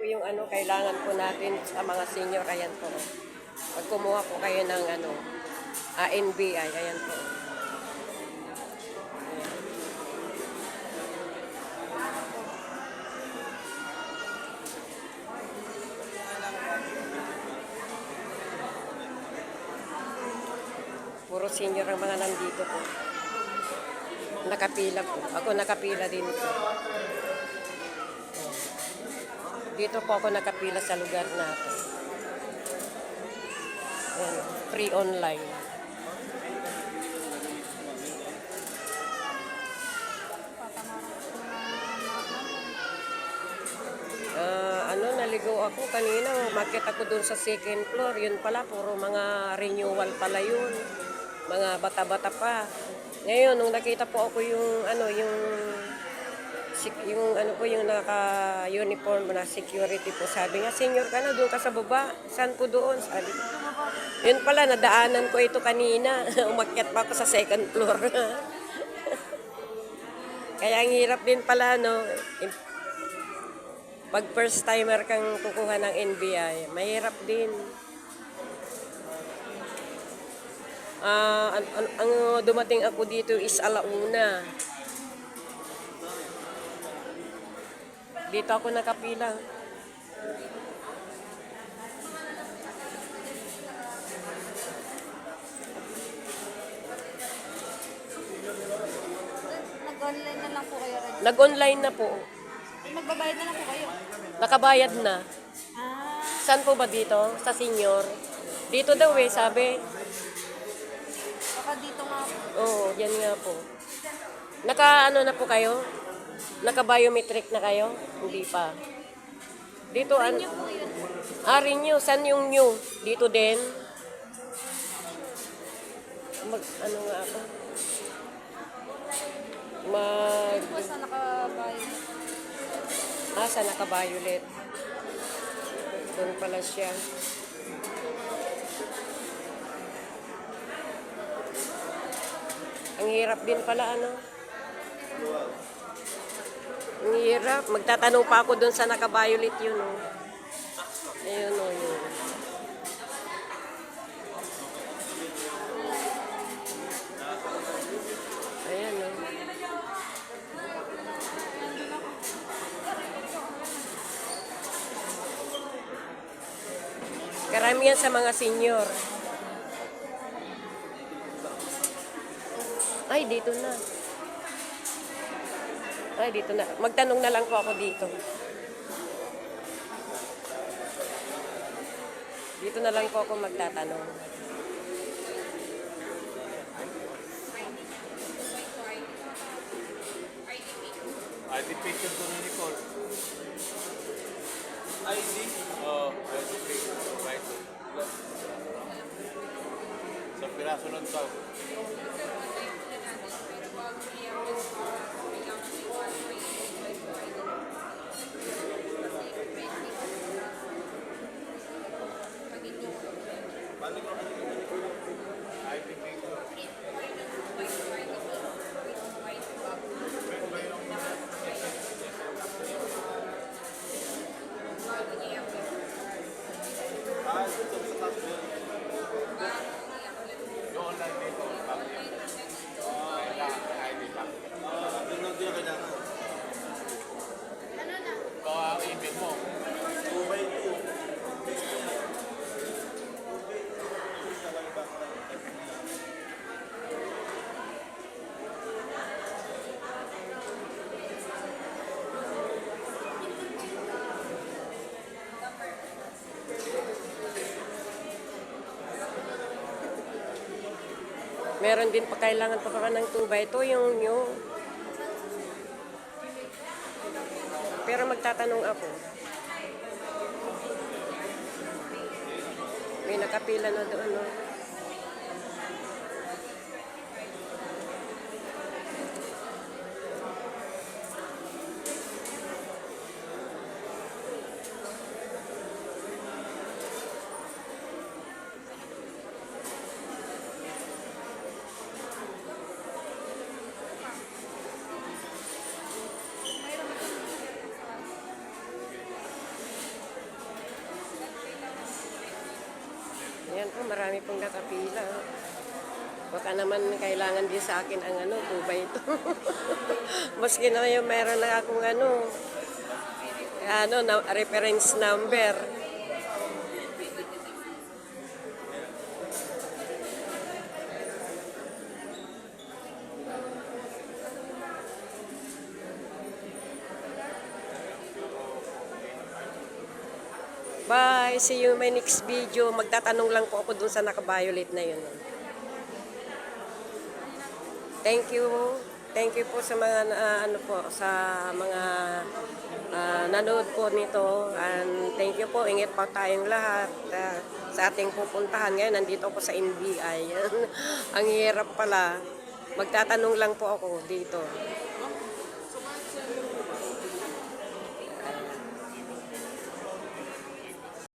po yung ano, kailangan po natin sa mga senior. Ayan po. Pag kumuha po kayo ng ano, ah, NBI, ayan po. Puro senior ang mga nandito po. Nakapila po. Ako nakapila din po. Dito po ako nakapila sa lugar natin. Ayan, free online. Ah, ano, naligo ako kanina. Market ako doon sa second floor. Yun pala, puro mga renewal pala yun. Mga bata-bata pa. Ngayon, nung nakita po ako yung, ano, yung, yung, ano po, yung naka-uniform na security po. Sabi nga, senior ka na, doon ka sa baba. Saan po doon? Sabi ko. Yun pala, nadaanan ko ito kanina. Umakyat pa ako sa second floor. Kaya ang hirap din pala, no? Pag first timer kang kukuha ng NBI, mahirap din. Ah, ang, ang, ang dumating ako dito is alauna. Dito ako nakapila. Nag-online na lang po kayo rin. Nag-online na po. Nagbabayad na lang po kayo. Nakabayad na. Ah, Saan po ba dito? Sa senior? Dito daw eh, sabi. baka dito nga po. Oo, yan nga po. Naka ano na po kayo? Naka biometric na kayo? Hindi pa. Dito an po yun. Ah, renew. Saan yung new? Dito din? Mag, ano nga ako? Mag, Po sa nakabayad. ah, sa naka-violet. Doon pala siya. Ang hirap din pala, ano? Hirap. Magtatanong pa ako doon sa naka-violet yun, oh. Ayun, oh, yun. Ayan, oh. Karamihan sa mga senior. Ay, dito na. Ay, dito na. Magtanong na lang po ako dito. Dito na lang po ako magtatanong. ID picture to ni Nicole. ID? Oo, ID picture. Right. Sa piraso ng tao. Meron din pa kailangan pa pa ng tuba. Ito yung new. Pero magtatanong ako. May nakapila na doon, no? Marami pong nakapila. Baka naman kailangan din sa akin ang ano, tubay ito. Maski na yung meron na akong ano, ano, na, reference number. Bye! See you in my next video. Magtatanong lang po ako dun sa naka-violet na yun. Thank you. Thank you po sa mga ah, ano po sa mga ah, nanood po nito and thank you po ingat pa tayong lahat ah, sa ating pupuntahan ngayon nandito ako sa NBI ang hirap pala magtatanong lang po ako dito